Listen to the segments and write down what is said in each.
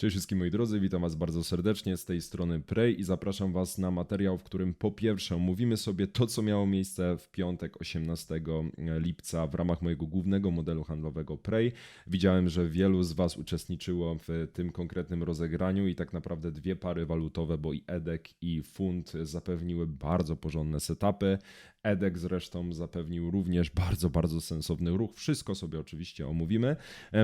Cześć wszystkim moi drodzy, witam was bardzo serdecznie z tej strony Prey i zapraszam was na materiał, w którym po pierwsze omówimy sobie to, co miało miejsce w piątek 18 lipca w ramach mojego głównego modelu handlowego Prey. Widziałem, że wielu z was uczestniczyło w tym konkretnym rozegraniu i tak naprawdę dwie pary walutowe, bo i EDEK i funt zapewniły bardzo porządne setupy. EDEK zresztą zapewnił również bardzo, bardzo sensowny ruch. Wszystko sobie oczywiście omówimy.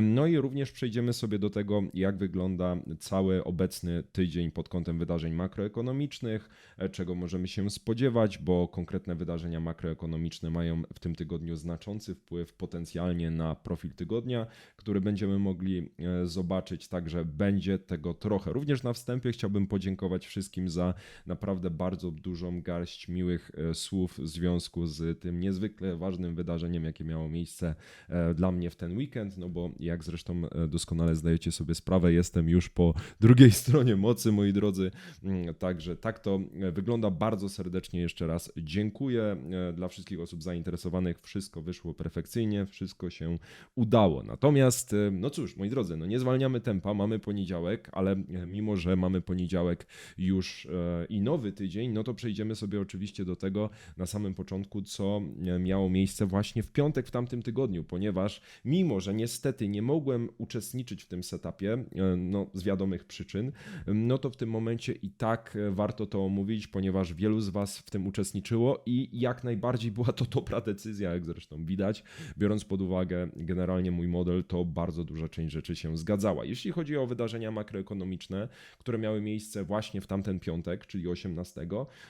No i również przejdziemy sobie do tego, jak wygląda cały obecny tydzień pod kątem wydarzeń makroekonomicznych, e, czego możemy się spodziewać, bo konkretne wydarzenia makroekonomiczne mają w tym tygodniu znaczący wpływ potencjalnie na profil tygodnia, który będziemy mogli e, zobaczyć, także będzie tego trochę. Również na wstępie chciałbym podziękować wszystkim za naprawdę bardzo dużą garść miłych e, słów w związku z tym niezwykle ważnym wydarzeniem, jakie miało miejsce dla mnie w ten weekend, no bo jak zresztą doskonale zdajecie sobie sprawę, jestem już po drugiej stronie mocy, moi drodzy. Mm, Także tak to wygląda. Bardzo serdecznie jeszcze raz dziękuję e, dla wszystkich osób zainteresowanych. Wszystko wyszło perfekcyjnie, wszystko się udało. Natomiast, e, no cóż, moi drodzy, no nie zwalniamy tempa, mamy poniedziałek, ale e, mimo, że mamy poniedziałek już i nowy tydzień, no to przejdziemy sobie oczywiście do tego na samym początku, co miało miejsce właśnie w piątek w tamtym tygodniu, ponieważ mimo, że niestety nie mogłem uczestniczyć w tym setupie, e, z wiadomych przyczyn, no to w tym momencie i tak e, warto to omówić, ponieważ wielu z Was w tym uczestniczyło i jak najbardziej była to dobra decyzja, jak zresztą widać, biorąc pod uwagę generalnie mój model, to bardzo duża część rzeczy się zgadzała. Jeśli chodzi o wydarzenia makroekonomiczne, które miały miejsce właśnie w tamten piątek, czyli 18,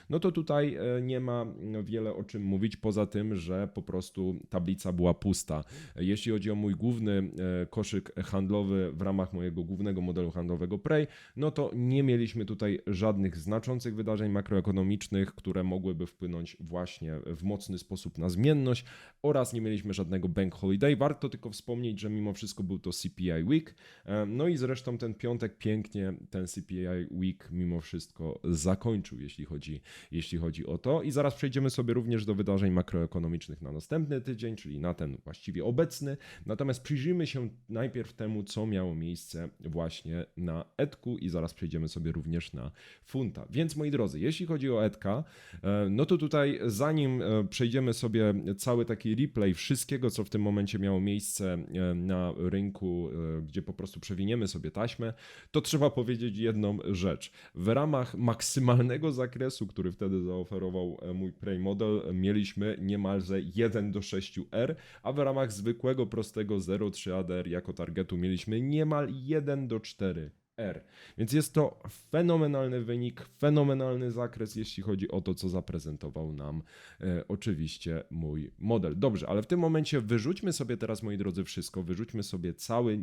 no to tutaj e, nie ma wiele o czym mówić, poza tym, że po prostu tablica była pusta. Jeśli chodzi o mój główny e, koszyk handlowy w ramach mojego głównego modelu handlowego Prey, no to nie mieliśmy tutaj żadnych znaczących wydarzeń makroekonomicznych, które mogłyby wpłynąć właśnie w mocny sposób na zmienność oraz nie mieliśmy żadnego bank holiday. Warto tylko wspomnieć, że mimo wszystko był to CPI Week. E, No i zresztą ten piątek pięknie ten CPI Week mimo wszystko zakończył, jeśli chodzi, jeśli chodzi o to. I zaraz przejdziemy sobie również do wydarzeń makroekonomicznych na następny tydzień, czyli na ten właściwie obecny. Natomiast przyjrzyjmy się najpierw temu, co miało miejsce właśnie na Etku i zaraz przejdziemy sobie również na funta. Więc moi drodzy, jeśli chodzi o Etka, e, no to tutaj zanim e, przejdziemy sobie cały taki replay wszystkiego, co w tym momencie miało miejsce e, na rynku, gdzie po prostu przewiniemy sobie taśmę, to trzeba powiedzieć jedną rzecz. W ramach maksymalnego zakresu, który wtedy zaoferował mój Prey Model, mieliśmy niemalże 1 do 6R, a w ramach zwykłego, prostego 0,3 ADR jako targetu mieliśmy niemal 1 do 4. R. Więc jest to fenomenalny wynik, fenomenalny zakres, jeśli chodzi o to, co zaprezentował nam e, oczywiście mój model. Dobrze, ale w tym momencie wyrzućmy sobie teraz, moi drodzy, wszystko, wyrzućmy sobie cały,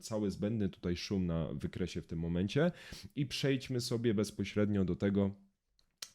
cały zbędny tutaj szum na wykresie w tym momencie i przejdźmy sobie bezpośrednio do tego,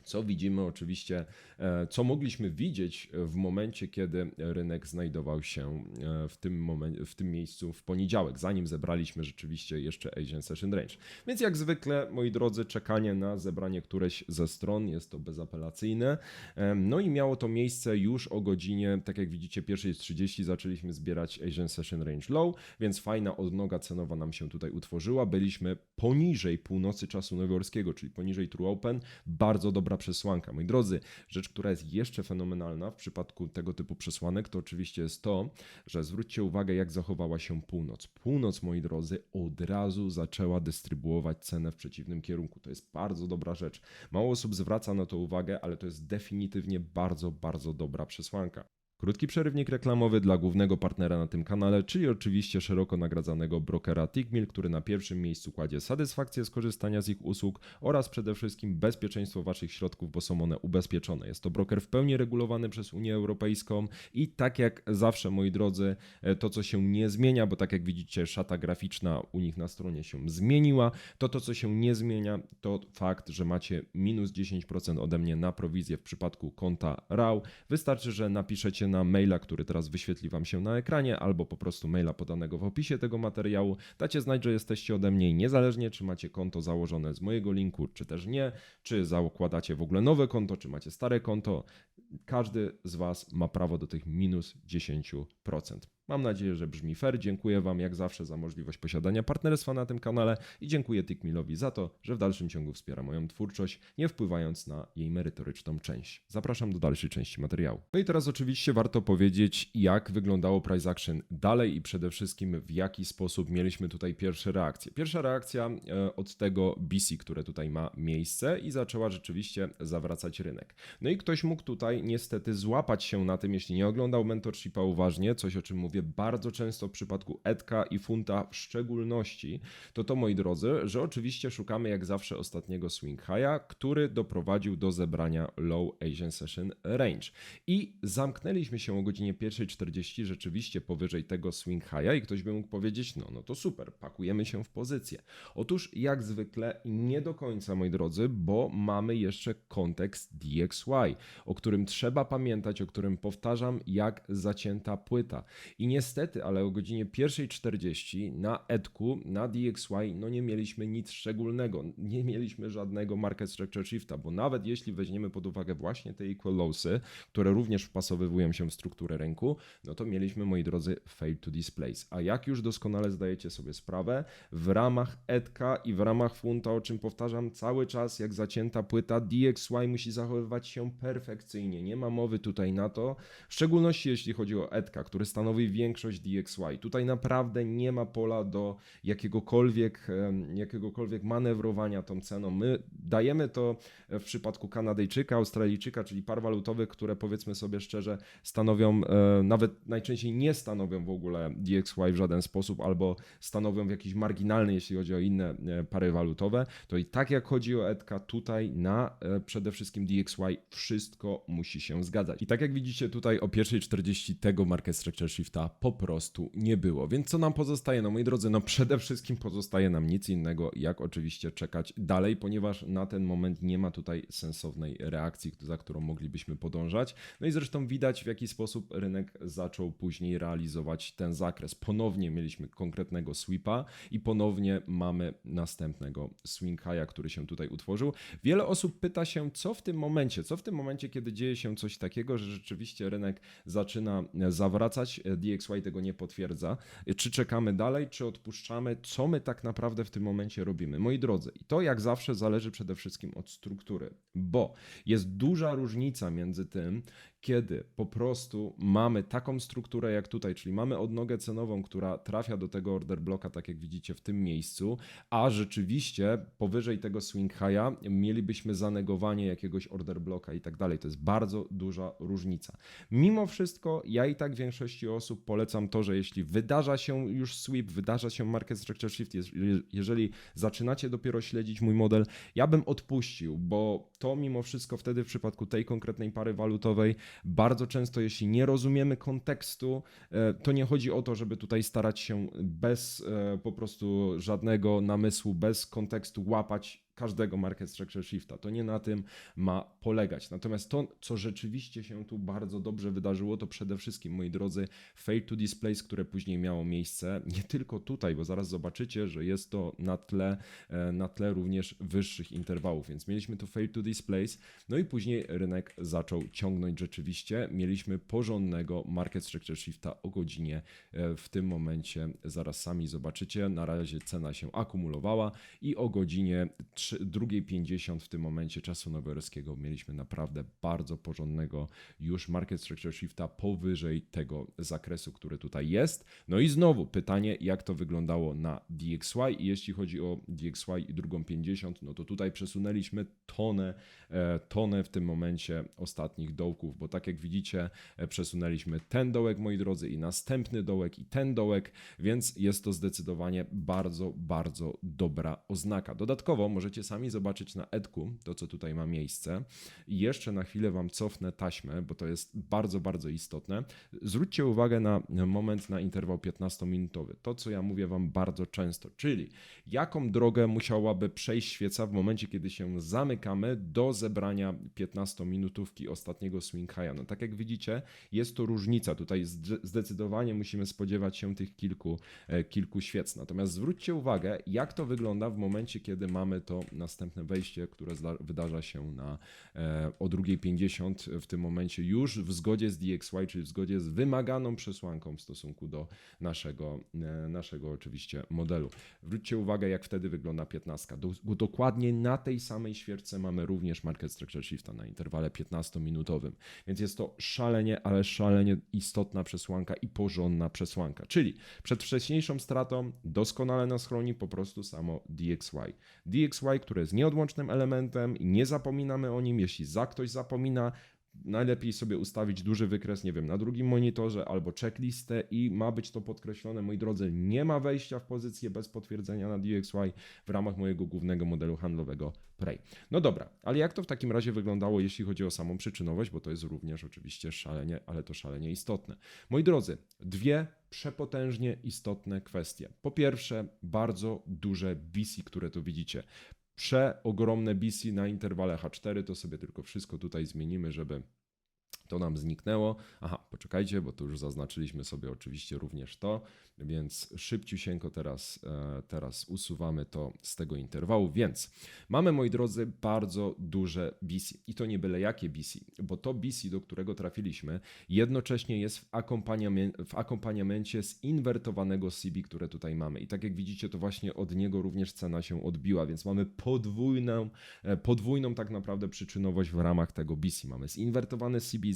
co widzimy oczywiście, e, co mogliśmy widzieć w momencie, kiedy rynek znajdował się e, w tym, momen- w tym miejscu w poniedziałek, zanim zebraliśmy rzeczywiście jeszcze Asian Session Range. Więc jak zwykle, moi drodzy, czekanie na zebranie któreś ze stron jest to bezapelacyjne. E, No i miało to miejsce już o godzinie, tak jak widzicie, 1.30 zaczęliśmy zbierać Asian Session Range Low, więc fajna odnoga cenowa nam się tutaj utworzyła. Byliśmy poniżej północy czasu nowojorskiego, czyli poniżej True Open. Bardzo dobra przesłanka. Moi drodzy, rzecz, która jest jeszcze fenomenalna w przypadku tego typu przesłanek, to oczywiście jest to, że zwróćcie uwagę, jak zachowała się północ. Północ, moi drodzy, od razu zaczęła dystrybuować cenę w przeciwnym kierunku. To jest bardzo dobra rzecz. Mało osób zwraca na to uwagę, ale to jest definitywnie bardzo, bardzo dobra przesłanka. Krótki przerywnik reklamowy dla głównego partnera na tym kanale, czyli oczywiście szeroko nagradzanego brokera Tickmill, który na pierwszym miejscu kładzie satysfakcję z korzystania z ich usług oraz przede wszystkim bezpieczeństwo Waszych środków, bo są one ubezpieczone. Jest to broker w pełni regulowany przez Unię Europejską i tak jak zawsze, moi drodzy, e, to co się nie zmienia, bo tak jak widzicie, szata graficzna u nich na stronie się zmieniła, to to co się nie zmienia, to fakt, że macie minus 10% ode mnie na prowizję w przypadku konta RAW. Wystarczy, że napiszecie na maila, który teraz wyświetli Wam się na ekranie, albo po prostu maila podanego w opisie tego materiału. Dacie znać, że jesteście ode mnie i niezależnie, czy macie konto założone z mojego linku, czy też nie, czy zakładacie w ogóle nowe konto, czy macie stare konto, każdy z Was ma prawo do tych minus 10%. Mam nadzieję, że brzmi fair. Dziękuję Wam jak zawsze za możliwość posiadania partnerstwa na tym kanale i dziękuję Tickmilowi za to, że w dalszym ciągu wspiera moją twórczość, nie wpływając na jej merytoryczną część. Zapraszam do dalszej części materiału. No i teraz oczywiście warto powiedzieć, jak wyglądało price action dalej i przede wszystkim w jaki sposób mieliśmy tutaj pierwsze reakcje. Pierwsza reakcja e, od tego BC, które tutaj ma miejsce i zaczęła rzeczywiście zawracać rynek. No i ktoś mógł tutaj niestety złapać się na tym, jeśli nie oglądał mentorshipa uważnie, coś o czym mówię bardzo często w przypadku Edka i Funta w szczególności, to to moi drodzy, że oczywiście szukamy jak zawsze ostatniego swing high'a, który doprowadził do zebrania low Asian Session Range. I zamknęliśmy się o godzinie 1.40 rzeczywiście powyżej tego swing high'a i ktoś by mógł powiedzieć, no, no to super, pakujemy się w pozycję. Otóż jak zwykle nie do końca moi drodzy, bo mamy jeszcze kontekst DXY, o którym trzeba pamiętać, o którym powtarzam jak zacięta płyta. I niestety, ale o godzinie 1.40 na Edku, na DXY, no nie mieliśmy nic szczególnego. Nie mieliśmy żadnego market structure shifta, bo nawet jeśli weźmiemy pod uwagę właśnie te equal lowsy, które również wpasowywują się w strukturę rynku, no to mieliśmy, moi drodzy, fail to displace. A jak już doskonale zdajecie sobie sprawę, w ramach Edka i w ramach Funta, o czym powtarzam cały czas, jak zacięta płyta, DXY musi zachowywać się perfekcyjnie. Nie ma mowy tutaj na to, w szczególności jeśli chodzi o Edka, który stanowi większość DXY. Tutaj naprawdę nie ma pola do jakiegokolwiek, jakiegokolwiek manewrowania tą ceną. My dajemy to w przypadku Kanadyjczyka, Australijczyka, czyli par walutowych, które powiedzmy sobie szczerze stanowią, e, nawet najczęściej nie stanowią w ogóle DXY w żaden sposób, albo stanowią w jakiś marginalny, jeśli chodzi o inne e, pary walutowe, to i tak jak chodzi o Edka, tutaj na e, przede wszystkim DXY wszystko musi się zgadzać. I tak jak widzicie tutaj o 1.40 tego market structure shifta po prostu nie było. Więc co nam pozostaje? No moi drodzy, no przede wszystkim pozostaje nam nic innego, jak oczywiście czekać dalej, ponieważ na ten moment nie ma tutaj sensownej reakcji, za którą moglibyśmy podążać. No i zresztą widać w jaki sposób rynek zaczął później realizować ten zakres. Ponownie mieliśmy konkretnego sweepa i ponownie mamy następnego swing high'a, który się tutaj utworzył. Wiele osób pyta się, co w tym momencie, co w tym momencie, kiedy dzieje się coś takiego, że rzeczywiście rynek zaczyna zawracać, DXY tego nie potwierdza. Czy czekamy dalej, czy odpuszczamy, co my tak naprawdę w tym momencie robimy? Moi drodzy, i to jak zawsze zależy przede wszystkim od struktury, bo jest duża różnica między tym, kiedy po prostu mamy taką strukturę jak tutaj, czyli mamy odnogę cenową, która trafia do tego order bloka, tak jak widzicie w tym miejscu, a rzeczywiście powyżej tego swing high'a mielibyśmy zanegowanie jakiegoś order bloka i tak dalej. To jest bardzo duża różnica. Mimo wszystko, ja i tak większości osób polecam to, że jeśli wydarza się już sweep, wydarza się market structure shift, jeż- jeżeli zaczynacie dopiero śledzić mój model, ja bym odpuścił, bo to mimo wszystko wtedy w przypadku tej konkretnej pary walutowej bardzo często, jeśli nie rozumiemy kontekstu, e, to nie chodzi o to, żeby tutaj starać się bez e, po prostu żadnego namysłu, bez kontekstu łapać każdego market structure shifta. To nie na tym ma polegać. Natomiast to, co rzeczywiście się tu bardzo dobrze wydarzyło, to przede wszystkim, moi drodzy, fail to displays, które później miało miejsce, nie tylko tutaj, bo zaraz zobaczycie, że jest to na tle, e, na tle również wyższych interwałów, więc mieliśmy tu fail to displays, no i później rynek zaczął ciągnąć rzeczywiście. Mieliśmy porządnego market structure shifta o godzinie e, w tym momencie, zaraz sami zobaczycie, na razie cena się akumulowała i o godzinie 3 2.50 w tym momencie czasu nowojorskiego mieliśmy naprawdę bardzo porządnego już market structure shifta powyżej tego zakresu, który tutaj jest. No i znowu pytanie, jak to wyglądało na DXY i jeśli chodzi o DXY i drugą 50, no to tutaj przesunęliśmy tonę, e, tonę w tym momencie ostatnich dołków, bo tak jak widzicie, e, przesunęliśmy ten dołek, moi drodzy, i następny dołek, i ten dołek, więc jest to zdecydowanie bardzo, bardzo dobra oznaka. Dodatkowo możecie sami zobaczyć na Edku to, co tutaj ma miejsce. I jeszcze na chwilę Wam cofnę taśmę, bo to jest bardzo, bardzo istotne. Zwróćcie uwagę na moment na interwał 15-minutowy. To, co ja mówię Wam bardzo często, czyli jaką drogę musiałaby przejść świeca w momencie, kiedy się zamykamy do zebrania 15-minutówki ostatniego swing high'a. No tak jak widzicie, jest to różnica. Tutaj zde- zdecydowanie musimy spodziewać się tych kilku, e, kilku świec. Natomiast zwróćcie uwagę, jak to wygląda w momencie, kiedy mamy to następne wejście, które wydarza się na e, o 2.50 w tym momencie już w zgodzie z DXY, czyli w zgodzie z wymaganą przesłanką w stosunku do naszego, e, naszego oczywiście modelu. Zwróćcie uwagę, jak wtedy wygląda 15. Do, dokładnie na tej samej świerce mamy również market structure shifta na interwale 15-minutowym, więc jest to szalenie, ale szalenie istotna przesłanka i porządna przesłanka. Czyli przed wcześniejszą stratą doskonale nas chroni po prostu samo DXY. DXY, które jest nieodłącznym elementem i nie zapominamy o nim, jeśli za ktoś zapomina, najlepiej sobie ustawić duży wykres, nie wiem, na drugim monitorze albo checklistę i ma być to podkreślone. Moi drodzy, nie ma wejścia w pozycję bez potwierdzenia na DXY w ramach mojego głównego modelu handlowego Prey. No dobra, ale jak to w takim razie wyglądało, jeśli chodzi o samą przyczynowość, bo to jest również oczywiście szalenie, ale to szalenie istotne. Moi drodzy, dwie przepotężnie istotne kwestie. Po pierwsze, bardzo duże BC, które tu widzicie przeogromne BC na interwale H4, to sobie tylko wszystko tutaj zmienimy, żeby to nam zniknęło. Aha, poczekajcie, bo tu już zaznaczyliśmy sobie oczywiście również to, więc szybciusieńko teraz, e, teraz usuwamy to z tego interwału. Więc mamy, moi drodzy, bardzo duże BC i to nie byle jakie BC, bo to BC, do którego trafiliśmy, jednocześnie jest w, akompaniamencie, w akompaniamencie zinwertowanego CB, które tutaj mamy. I tak jak widzicie, to właśnie od niego również cena się odbiła, więc mamy podwójną, e, podwójną tak naprawdę przyczynowość w ramach tego BC. Mamy zinwertowane CB,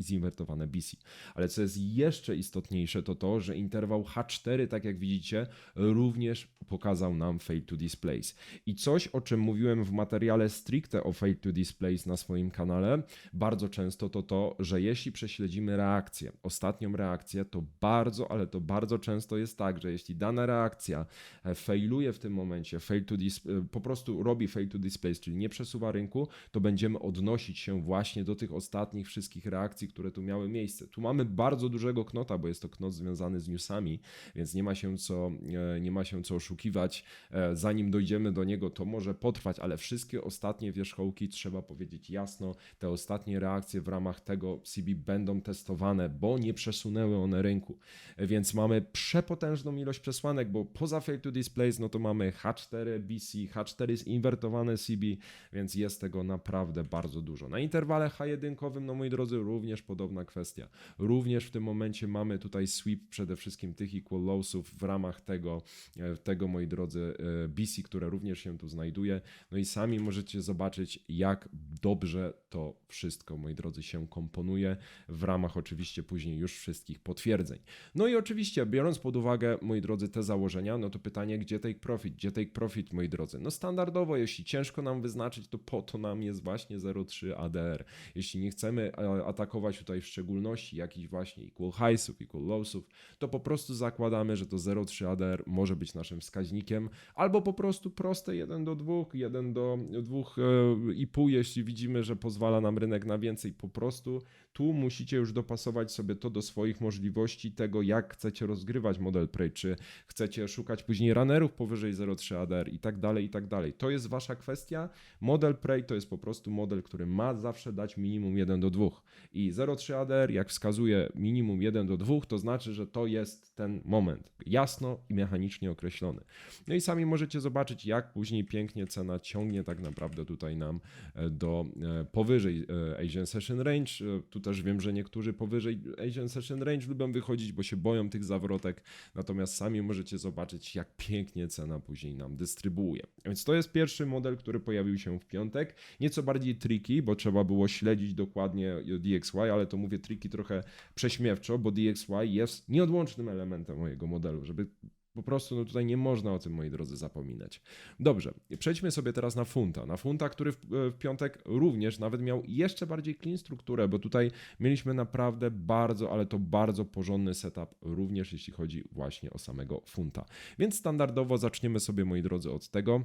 zinwertowane BC. Ale co jest jeszcze istotniejsze, to to, że interwał H4, tak jak widzicie, również pokazał nam fail to displays. I coś, o czym mówiłem w materiale stricte o fail to displays na swoim kanale, bardzo często to to, że jeśli prześledzimy reakcję, ostatnią reakcję, to bardzo, ale to bardzo często jest tak, że jeśli dana reakcja e, failuje w tym momencie, fail to dis- po prostu robi fail to displays, czyli nie przesuwa rynku, to będziemy odnosić się właśnie do tych ostatnich wszystkich reakcji, które tu miały miejsce. Tu mamy bardzo dużego knota, bo jest to knot związany z newsami, więc nie ma się co, e, nie ma się co oszukiwać. E, zanim dojdziemy do niego, to może potrwać, ale wszystkie ostatnie wierzchołki, trzeba powiedzieć jasno, te ostatnie reakcje w ramach tego CB będą testowane, bo nie przesunęły one rynku. E, więc mamy przepotężną ilość przesłanek, bo poza fail to displays, no to mamy H4 BC, H4 jest inwertowane CB, więc jest tego naprawdę bardzo dużo. Na interwale H1, no moi drodzy, również podobna kwestia. Również w tym momencie mamy tutaj sweep przede wszystkim tych equal lowsów w ramach tego, e, tego moi drodzy, e, BC, które również się tu znajduje. No i sami możecie zobaczyć, jak dobrze to wszystko, moi drodzy, się komponuje w ramach oczywiście później już wszystkich potwierdzeń. No i oczywiście, biorąc pod uwagę, moi drodzy, te założenia, no to pytanie, gdzie take profit? Gdzie take profit, moi drodzy? No standardowo, jeśli ciężko nam wyznaczyć, to po to nam jest właśnie 0,3 ADR. Jeśli nie chcemy e, atakować tutaj w szczególności jakichś właśnie equal highsów, equal lowsów, to po prostu zakładamy, że to 0,3 ADR może być naszym wskaźnikiem, albo po prostu proste 1 do 2, 1 do 2,5, jeśli widzimy, że pozwala nam rynek na więcej, po prostu tu musicie już dopasować sobie to do swoich możliwości, tego jak chcecie rozgrywać model Prey, czy chcecie szukać później runnerów powyżej 0,3 ADR i tak dalej, i tak dalej. To jest wasza kwestia. Model Prey to jest po prostu model, który ma zawsze dać minimum 1 do 2. I 0,3 ADR, jak wskazuje minimum 1 do 2, to znaczy, że to jest ten moment. Jasno i mechanicznie określony. No i sami możecie zobaczyć, jak później pięknie cena ciągnie tak naprawdę tutaj nam e, do e, powyżej e, Asian Session Range. Tu też wiem, że niektórzy powyżej Asian Session Range lubią wychodzić, bo się boją tych zawrotek, natomiast sami możecie zobaczyć, jak pięknie cena później nam dystrybuuje. Więc to jest pierwszy model, który pojawił się w piątek. Nieco bardziej tricky, bo trzeba było śledzić dokładnie DXY, ale to mówię tricky trochę prześmiewczo, bo DXY jest nieodłącznym elementem mojego modelu, żeby po prostu no tutaj nie można o tym, moi drodzy, zapominać. Dobrze, przejdźmy sobie teraz na funta. Na funta, który w, w, piątek również nawet miał jeszcze bardziej clean strukturę, bo tutaj mieliśmy naprawdę bardzo, ale to bardzo porządny setup, również jeśli chodzi właśnie o samego funta. Więc standardowo zaczniemy sobie, moi drodzy, od tego,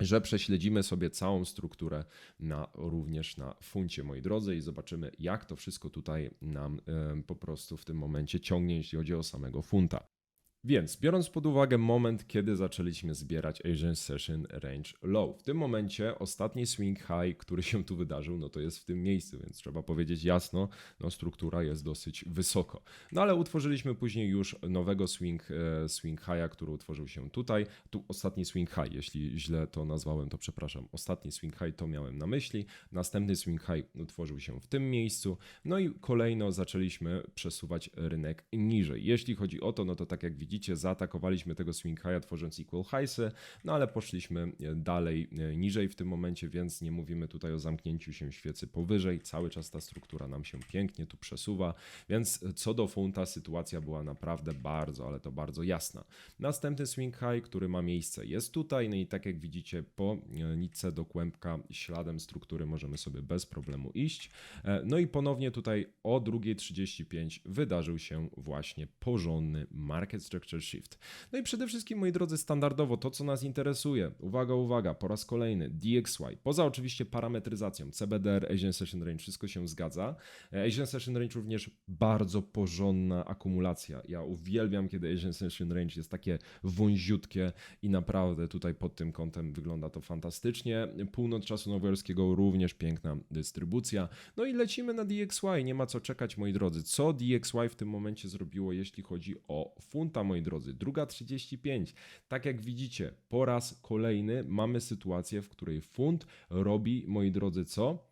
że prześledzimy sobie całą strukturę na, również na funcie, moi drodzy, i zobaczymy, jak to wszystko tutaj nam y, po prostu w tym momencie ciągnie, jeśli chodzi o samego funta. Więc biorąc pod uwagę moment, kiedy zaczęliśmy zbierać Asian Session Range Low, w tym momencie ostatni swing high, który się tu wydarzył, no to jest w tym miejscu, więc trzeba powiedzieć jasno, no struktura jest dosyć wysoko. No ale utworzyliśmy później już nowego swing, e, swing high'a, który utworzył się tutaj. Tu ostatni swing high, jeśli źle to nazwałem, to przepraszam. Ostatni swing high to miałem na myśli. Następny swing high utworzył się w tym miejscu. No i kolejno zaczęliśmy przesuwać rynek niżej. Jeśli chodzi o to, no to tak jak widzicie, widzicie, zaatakowaliśmy tego swing high'a tworząc equal highsy, no ale poszliśmy e, dalej, e, niżej w tym momencie, więc nie mówimy tutaj o zamknięciu się świecy powyżej. Cały czas ta struktura nam się pięknie tu przesuwa, więc co do funta sytuacja była naprawdę bardzo, ale to bardzo jasna. Następny swing high, który ma miejsce jest tutaj, no i tak jak widzicie po e, nitce do kłębka śladem struktury możemy sobie bez problemu iść. No i ponownie tutaj o 2.35 wydarzył się właśnie porządny market structure Shift. No i przede wszystkim, moi drodzy, standardowo to, co nas interesuje. Uwaga, uwaga, po raz kolejny DXY. Poza oczywiście parametryzacją, CBDR, Asian Session Range, wszystko się zgadza. E, Asian Session Range również bardzo porządna akumulacja. Ja uwielbiam, kiedy Asian Session Range jest takie wąziutkie i naprawdę tutaj pod tym kątem wygląda to fantastycznie. Północ czasu nowojorskiego również piękna dystrybucja. No i lecimy na DXY. Nie ma co czekać, moi drodzy. Co DXY w tym momencie zrobiło, jeśli chodzi o funta, moi drodzy. Druga 35. Tak jak widzicie, po raz kolejny mamy sytuację, w której funt robi, moi drodzy, co?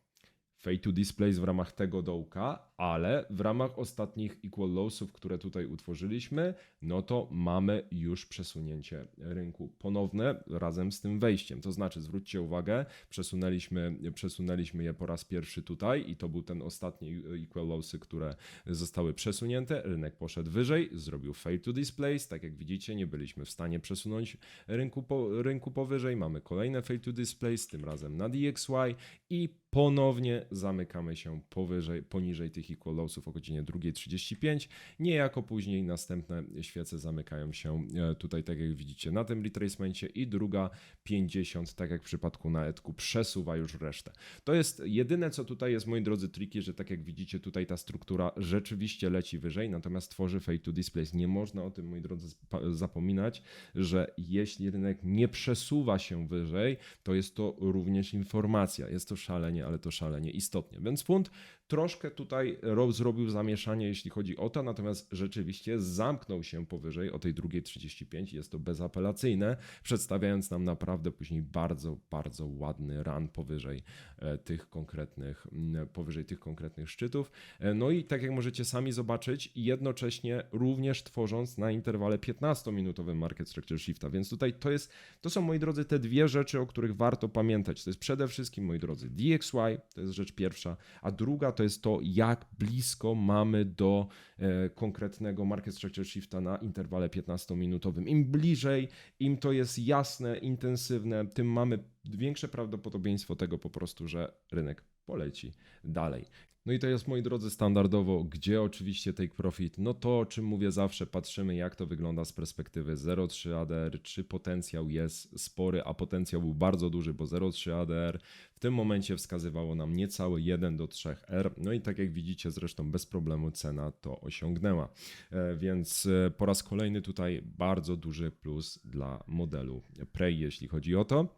Fade to displays w ramach tego dołka, ale w ramach ostatnich equal lowsów, które tutaj utworzyliśmy, no to mamy już przesunięcie rynku ponowne razem z tym wejściem. To znaczy, zwróćcie uwagę, przesunęliśmy, przesunęliśmy je po raz pierwszy tutaj i to był ten ostatni equal lowsy, które zostały przesunięte. Rynek poszedł wyżej, zrobił fade to displays. Tak jak widzicie, nie byliśmy w stanie przesunąć rynku, po, rynku powyżej. Mamy kolejne fade to displays, tym razem na DXY i ponownie zamykamy się powyżej, poniżej tych equal lowsów o godzinie 2.35. Niejako później następne świece zamykają się e, tutaj, tak jak widzicie, na tym retracemencie i druga 50, tak jak w przypadku na etku, przesuwa już resztę. To jest jedyne, co tutaj jest, moi drodzy, triki, że tak jak widzicie, tutaj ta struktura rzeczywiście leci wyżej, natomiast tworzy fade to displays. Nie można o tym, moi drodzy, zapominać, że jeśli rynek nie przesuwa się wyżej, to jest to również informacja. Jest to szalenie, ale to szalenie istotnie. Więc funt troszkę tutaj zrobił zamieszanie, jeśli chodzi o to, natomiast rzeczywiście zamknął się powyżej o tej drugiej 35. Jest to bezapelacyjne, przedstawiając nam naprawdę później bardzo, bardzo ładny run powyżej e, tych konkretnych, powyżej tych konkretnych szczytów. E, no i tak jak możecie sami zobaczyć, jednocześnie również tworząc na interwale 15-minutowym market structure shifta. Więc tutaj to jest, to są moi drodzy te dwie rzeczy, o których warto pamiętać. To jest przede wszystkim, moi drodzy, DXY, to jest rzecz pierwsza, a druga to jest to, jak blisko mamy do e, konkretnego market structure shifta na interwale 15-minutowym. Im bliżej, im to jest jasne, intensywne, tym mamy większe prawdopodobieństwo tego po prostu, że rynek poleci dalej. No i to jest, moi drodzy, standardowo, gdzie oczywiście take profit. No to, o czym mówię zawsze, patrzymy, jak to wygląda z perspektywy 0,3 ADR, czy potencjał jest spory, a potencjał był bardzo duży, bo 0,3 ADR w tym momencie wskazywało nam niecały 1 do 3 R. No i tak jak widzicie, zresztą bez problemu cena to osiągnęła. E, więc e, po raz kolejny tutaj bardzo duży plus dla modelu Prey, jeśli chodzi o to.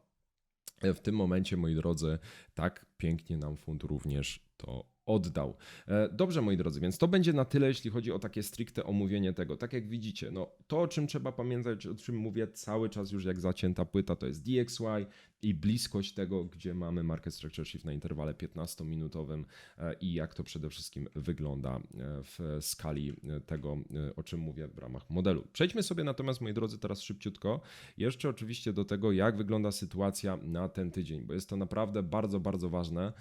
E, w tym momencie, moi drodzy, tak pięknie nam fund również to oddał. E, dobrze, moi drodzy, więc to będzie na tyle, jeśli chodzi o takie stricte omówienie tego. Tak jak widzicie, no to o czym trzeba pamiętać, o czym mówię cały czas już jak zacięta płyta, to jest DXY i bliskość tego, gdzie mamy market structure shift na interwale 15-minutowym e, i jak to przede wszystkim wygląda e, w skali tego, o czym mówię w ramach modelu. Przejdźmy sobie natomiast, moi drodzy, teraz szybciutko jeszcze oczywiście do tego, jak wygląda sytuacja na ten tydzień, bo jest to naprawdę bardzo, bardzo ważne,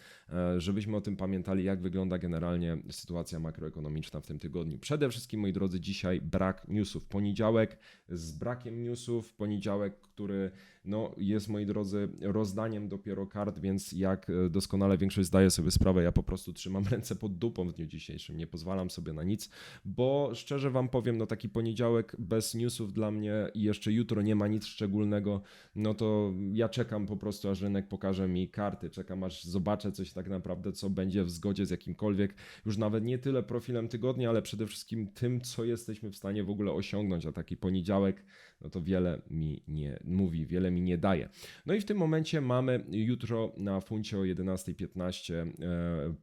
żebyśmy o tym pamiętali, jak wygląda generalnie sytuacja makroekonomiczna w tym tygodniu. Przede wszystkim, moi drodzy, dzisiaj brak newsów. Poniedziałek z brakiem newsów, poniedziałek, który no jest, moi drodzy, rozdaniem dopiero kart, więc jak e, doskonale większość zdaje sobie sprawę, ja po prostu trzymam ręce pod dupą w dniu dzisiejszym, nie pozwalam sobie na nic, bo szczerze wam powiem, no taki poniedziałek bez newsów dla mnie i jeszcze jutro nie ma nic szczególnego, no to ja czekam po prostu, aż rynek pokaże mi karty, czekam aż zobaczę coś tak naprawdę, co będzie w zgodzie z jakimkolwiek, już nawet nie tyle profilem tygodnia, ale przede wszystkim tym, co jesteśmy w stanie w ogóle osiągnąć, a taki poniedziałek, no to wiele mi nie mówi, wiele mi nie daje. No i w tym momencie mamy jutro na funcie o 11.15 e,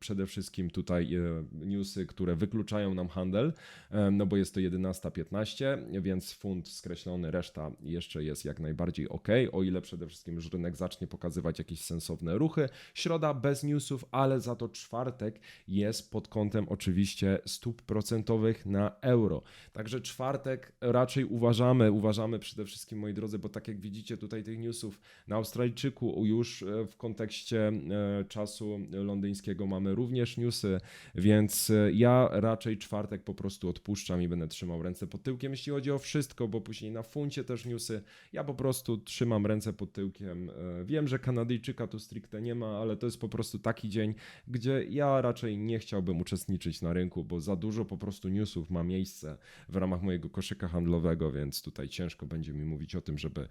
przede wszystkim tutaj e, newsy, które wykluczają nam handel, e, no bo jest to 11.15, więc funt skreślony, reszta jeszcze jest jak najbardziej ok, o ile przede wszystkim już rynek zacznie pokazywać jakieś sensowne ruchy. Środa bez newsów, ale za to czwartek jest pod kątem oczywiście stóp procentowych na euro. Także czwartek raczej uważamy, uważamy przede wszystkim moi drodzy, bo tak jak widzicie tutaj tych newsów na Australijczyku już e, w kontekście e, czasu londyńskiego mamy również newsy, więc e, ja raczej czwartek po prostu odpuszczam i będę trzymał ręce pod tyłkiem, jeśli chodzi o wszystko, bo później na funcie też newsy, ja po prostu trzymam ręce pod tyłkiem. Wiem, że Kanadyjczyka tu stricte nie ma, ale to jest po prostu taki dzień, gdzie ja raczej nie chciałbym uczestniczyć na rynku, bo za dużo po prostu newsów ma miejsce w ramach mojego koszyka handlowego, więc tutaj ciężko będzie mi mówić o tym, żeby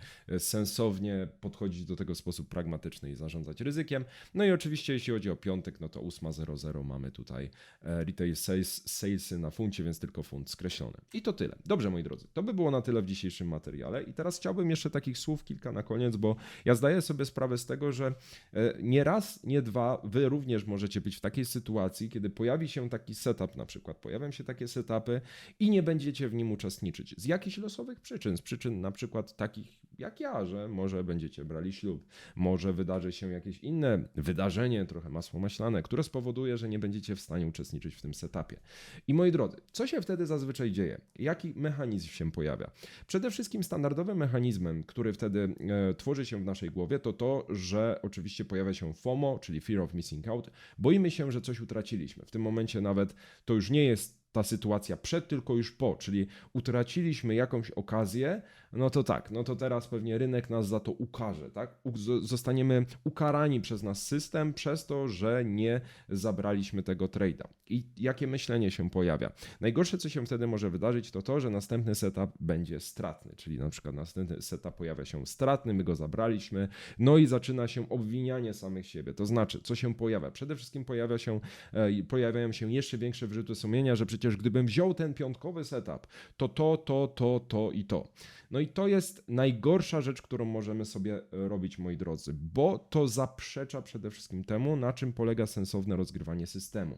sensownie podchodzić do tego w sposób pragmatyczny i zarządzać ryzykiem. No i oczywiście jeśli chodzi o piątek, no to 8.00 mamy tutaj e, retail sales, salesy na funcie, więc tylko funt skreślony. I to tyle. Dobrze moi drodzy, to by było na tyle w dzisiejszym materiale i teraz chciałbym jeszcze takich słów kilka na koniec, bo ja zdaję sobie sprawę z tego, że e, nie raz, nie dwa, wy również możecie być w takiej sytuacji, kiedy pojawi się taki setup na przykład, pojawią się takie setupy i nie będziecie w nim uczestniczyć. Z jakichś losowych przyczyn, z przyczyn na przykład takich jak ja, że może będziecie brali ślub, może wydarzy się jakieś inne wydarzenie, trochę masło maślane, które spowoduje, że nie będziecie w stanie uczestniczyć w tym setupie. I moi drodzy, co się wtedy zazwyczaj dzieje? Jaki mechanizm się pojawia? Przede wszystkim standardowym mechanizmem, który wtedy e, tworzy się w naszej głowie, to to, że oczywiście pojawia się FOMO, czyli Fear of Missing Out. Boimy się, że coś utraciliśmy. W tym momencie nawet to już nie jest ta sytuacja przed, tylko już po, czyli utraciliśmy jakąś okazję, no to tak, no to teraz pewnie rynek nas za to ukaże, tak? Zostaniemy ukarani przez nas system przez to, że nie zabraliśmy tego trade'a. I jakie myślenie się pojawia? Najgorsze, co się wtedy może wydarzyć, to to, że następny setup będzie stratny, czyli na przykład następny setup pojawia się stratny, my go zabraliśmy, no i zaczyna się obwinianie samych siebie. To znaczy, co się pojawia? Przede wszystkim pojawia się, e, pojawiają się jeszcze większe wyrzuty sumienia, że przecież gdybym wziął ten piątkowy setup, to to, to, to, to i to. No i to jest najgorsza rzecz, którą możemy sobie e, robić, moi drodzy, bo to zaprzecza przede wszystkim temu, na czym polega sensowne rozgrywanie systemu.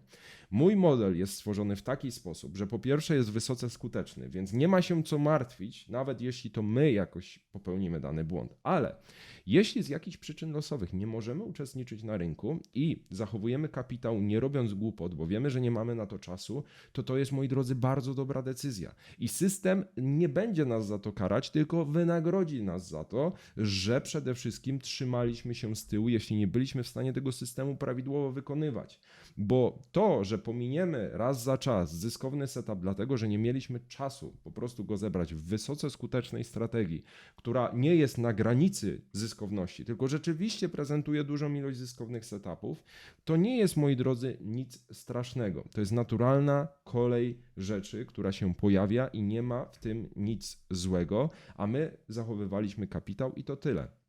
Mój model jest stworzony w taki sposób, że po pierwsze jest wysoce skuteczny, więc nie ma się co martwić, nawet jeśli to my jakoś popełnimy dany błąd. Ale jeśli z jakichś przyczyn losowych nie możemy uczestniczyć na rynku i zachowujemy kapitał nie robiąc głupot, bo wiemy, że nie mamy na to czasu, to to jest, moi drodzy, bardzo dobra decyzja. I system nie będzie nas za to karać, tylko wynagrodzi nas za to, że przede wszystkim trzymaliśmy się z tyłu, jeśli nie byliśmy w stanie tego systemu prawidłowo wykonywać. Bo to, że pominiemy raz za czas zyskowny setup, dlatego że nie mieliśmy czasu po prostu go zebrać w wysoce skutecznej strategii, która nie jest na granicy zyskowności, tylko rzeczywiście prezentuje dużą ilość zyskownych setupów, to nie jest, moi drodzy, nic strasznego. To jest naturalna kolej rzeczy, która się pojawia i nie ma w tym nic złego, a my zachowywaliśmy kapitał i to tyle.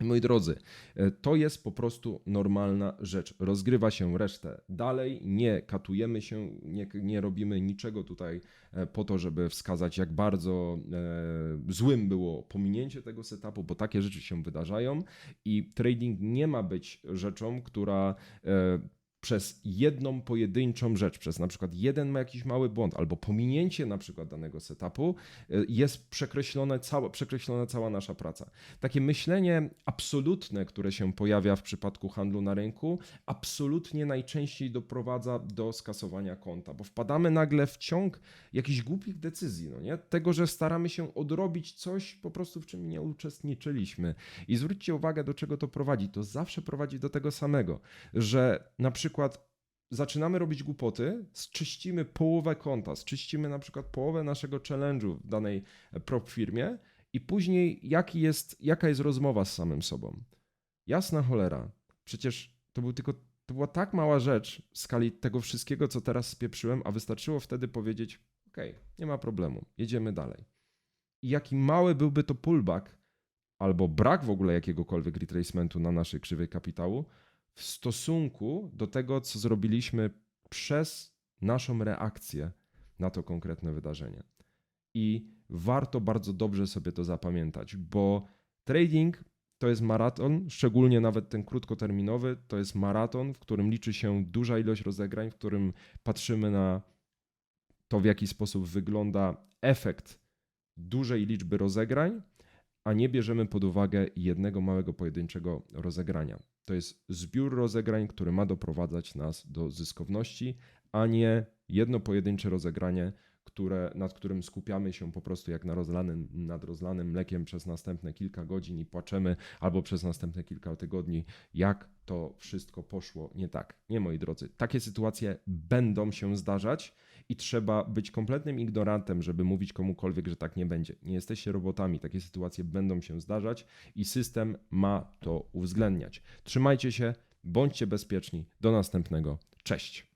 Moi drodzy, e, to jest po prostu normalna rzecz. Rozgrywa się resztę dalej, nie katujemy się, nie, nie robimy niczego tutaj e, po to, żeby wskazać, jak bardzo e, złym było pominięcie tego setupu, bo takie rzeczy się wydarzają i trading nie ma być rzeczą, która e, przez jedną pojedynczą rzecz, przez na przykład jeden ma jakiś mały błąd albo pominięcie na przykład danego setupu, y, jest przekreślone cała, przekreślona cała nasza praca. Takie myślenie absolutne, które się pojawia w przypadku handlu na rynku, absolutnie najczęściej doprowadza do skasowania konta, bo wpadamy nagle w ciąg jakichś głupich decyzji, no nie? Tego, że staramy się odrobić coś po prostu, w czym nie uczestniczyliśmy. I zwróćcie uwagę, do czego to prowadzi. To zawsze prowadzi do tego samego, że na przykład przykład zaczynamy robić głupoty, zczyścimy połowę konta, zczyścimy na przykład połowę naszego challenge'u w danej prop firmie I później jaki jest, jaka jest rozmowa z samym sobą. Jasna cholera. Przecież to był tylko to była tak mała rzecz w skali tego wszystkiego, co teraz spieprzyłem, a wystarczyło wtedy powiedzieć: OK, nie ma problemu, jedziemy dalej. I jaki mały byłby to pullback, albo brak w ogóle jakiegokolwiek retracementu na naszej krzywej kapitału w stosunku do tego, co zrobiliśmy przez naszą reakcję na to konkretne wydarzenie. I warto bardzo dobrze sobie to zapamiętać, bo trading to jest maraton, szczególnie nawet ten krótkoterminowy, to jest maraton, w którym liczy się duża ilość rozegrań, w którym patrzymy na to, w jaki sposób wygląda efekt dużej liczby rozegrań, a nie bierzemy pod uwagę jednego małego pojedynczego rozegrania. To jest zbiór rozegrań, który ma doprowadzać nas do zyskowności, a nie jedno pojedyncze rozegranie, które, nad którym skupiamy się po prostu jak na rozlanym, nad rozlanym mlekiem przez następne kilka godzin i płaczemy, albo przez następne kilka tygodni, jak to wszystko poszło nie tak. Nie, moi drodzy, takie sytuacje będą się zdarzać i trzeba być kompletnym ignorantem, żeby mówić komukolwiek, że tak nie będzie. Nie jesteście robotami, takie sytuacje będą się zdarzać i system ma to uwzględniać. Trzymajcie się, bądźcie bezpieczni. Do następnego. Cześć.